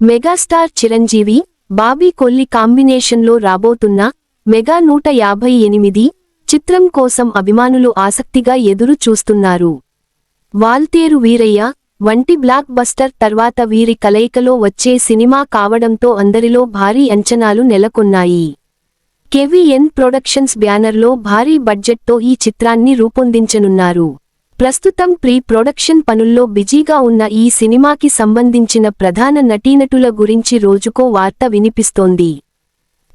Megastar Chiranjeevi Bobby Kolli కాంబినేషన్లో రాబోతున్న mega నూట యాభై ఎనిమిది చిత్రం కోసం అభిమానులు ఆసక్తిగా ఎదురు చూస్తున్నారు. వాల్తేరు వీరయ్య వంటి బ్లాక్ బస్టర్ తర్వాత వీరి కలయికలో వచ్చే సినిమా కావడంతో అందరిలో భారీ అంచనాలు నెలకొన్నాయి. కెవిఎన్ ప్రొడక్షన్స్ బ్యానర్లో భారీ బడ్జెట్తో ఈ చిత్రాన్ని రూపొందించనున్నారు. ప్రస్తుతం ప్రీ ప్రొడక్షన్ పనుల్లో బిజీగా ఉన్న ఈ సినిమాకి సంబంధించిన ప్రధాన నటీనటుల గురించి రోజుకో వార్త వినిపిస్తోంది.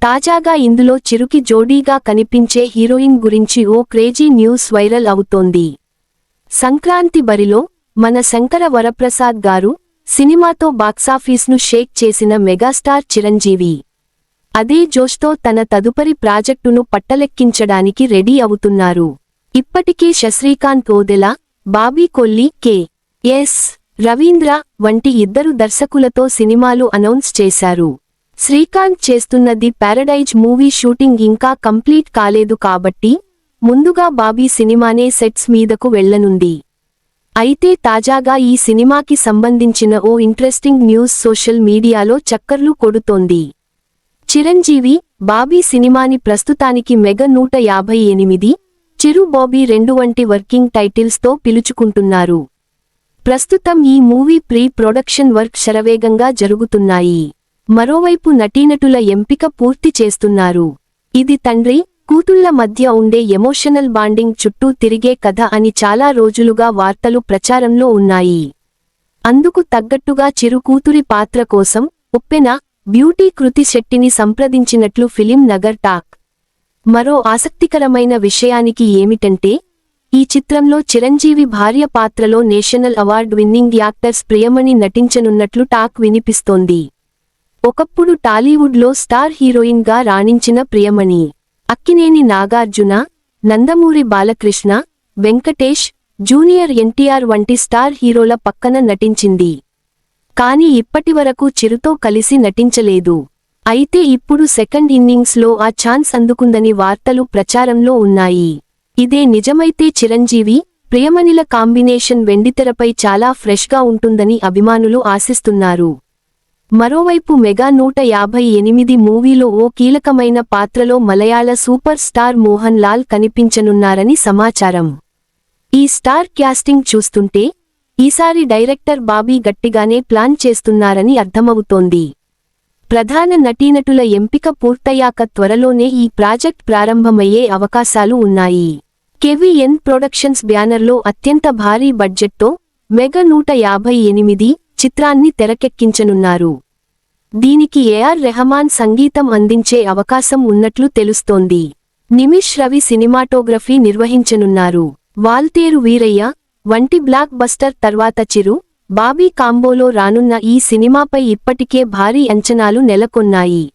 తాజాగా ఇందులో చిరుకి జోడీగా కనిపించే హీరోయిన్ గురించి ఓ క్రేజీ న్యూస్ వైరల్ అవుతోంది. సంక్రాంతి బరిలో మన శంకర వరప్రసాద్ గారు సినిమాతో బాక్సాఫీస్ను షేక్ చేసిన మెగాస్టార్ చిరంజీవి. అదే జోష్తో తన తదుపరి ప్రాజెక్టును పట్టలెక్కించడానికి రెడీ అవుతున్నారు. ఇప్పటికే శశ్రీకాంత్ ఓదెల బాబీ కొల్లి కె. ఎస్. రవీంద్ర వంటి ఇద్దరు దర్శకులతో సినిమాలు అనౌన్స్ చేశారు. శ్రీకాంత్ చేస్తున్న ది పారడైజ్ మూవీ షూటింగ్ ఇంకా కంప్లీట్ కాలేదు కాబట్టి ముందుగా బాబీ సినిమానే సెట్స్ మీదకు వెళ్ళనుంది అయితే తాజాగా ఈ సినిమాకి సంబంధించిన ఓ ఇంట్రెస్టింగ్ న్యూస్ సోషల్ మీడియాలో చక్కర్లు కొడుతోంది. చిరంజీవి బాబీ సినిమాని ప్రస్తుతానికి మెగ నూట యాభై ఎనిమిది చిరు బాబీ రెండు వంటి వర్కింగ్ టైటిల్స్తో పిలుచుకుంటున్నారు. ప్రస్తుతం ఈ మూవీ ప్రీ ప్రొడక్షన్ వర్క్ శరవేగంగా జరుగుతున్నాయి. మరోవైపు నటీనటుల ఎంపిక పూర్తి చేస్తున్నారు. ఇది తండ్రి కూతుళ్ళ మధ్య ఉండే ఎమోషనల్ బాండింగ్ చుట్టూ తిరిగే కథ అని చాలా రోజులుగా వార్తలు ప్రచారంలో ఉన్నాయి. అందుకు తగ్గట్టుగా చిరు కూతురి పాత్ర కోసం ఉప్పెన బ్యూటీ కృతి శెట్టిని సంప్రదించినట్లు ఫిలిం నగర్ టాక్. మరో ఆసక్తికరమైన విషయానికి ఏమిటంటే ఈ చిత్రంలో చిరంజీవి భార్య పాత్రలో national award winning actors Priyamani నటించనున్నట్లు talk వినిపిస్తోంది. ఒకప్పుడు టాలీవుడ్లో స్టార్ హీరోయిన్గా రాణించిన ప్రియమణి అక్కినేని నాగార్జున నందమూరి బాలకృష్ణ వెంకటేష్ జూనియర్ ఎన్టీఆర్ వంటి స్టార్ హీరోల పక్కన నటించింది. కాని ఇప్పటివరకు చిరుతో కలిసి నటించలేదు. అయితే ఇప్పుడు సెకండ్ ఇన్నింగ్స్లో ఆ ఛాన్స్ అందుకుందని వార్తలు ప్రచారంలో ఉన్నాయి. ఇదే నిజమైతే చిరంజీవి ప్రియమణిల కాంబినేషన్ వెండితెరపై చాలా ఫ్రెష్గా ఉంటుందని అభిమానులు ఆశిస్తున్నారు. మరోవైపు మెగా నూట యాభై ఎనిమిది మూవీలో ఓ కీలకమైన పాత్రలో మలయాళ సూపర్ స్టార్ మోహన్ లాల్ కనిపించనున్నారని సమాచారం. ఈ స్టార్ క్యాస్టింగ్ చూస్తుంటే ఈసారి డైరెక్టర్ బాబీ గట్టిగానే ప్లాన్ చేస్తున్నారని అర్థమవుతోంది. ప్రధాన నటీనటుల ఎంపిక పూర్తయ్యాక త్వరలోనే ఈ ప్రాజెక్ట్ ప్రారంభమయ్యే అవకాశాలు ఉన్నాయి. కెవిఎన్ ప్రొడక్షన్స్ బ్యానర్లో అత్యంత భారీ బడ్జెట్తో మెగా నూట యాభై ఎనిమిది చిత్రాన్ని తెరకెక్కించనున్నారు. దీనికి ఏఆర్ రెహమాన్ సంగీతం అందించే అవకాశం ఉన్నట్లు తెలుస్తోంది. నిమిష్ రవి సినిమాటోగ్రఫీ నిర్వహించనున్నారు. వాల్తేరు వీరయ్య వంటి బ్లాక్ బస్టర్ తర్వాత చిరు బాబీ కాంబోలో రానున్న ఈ సినిమాపై ఇప్పటికే భారీ అంచనాలు నెలకొన్నాయి.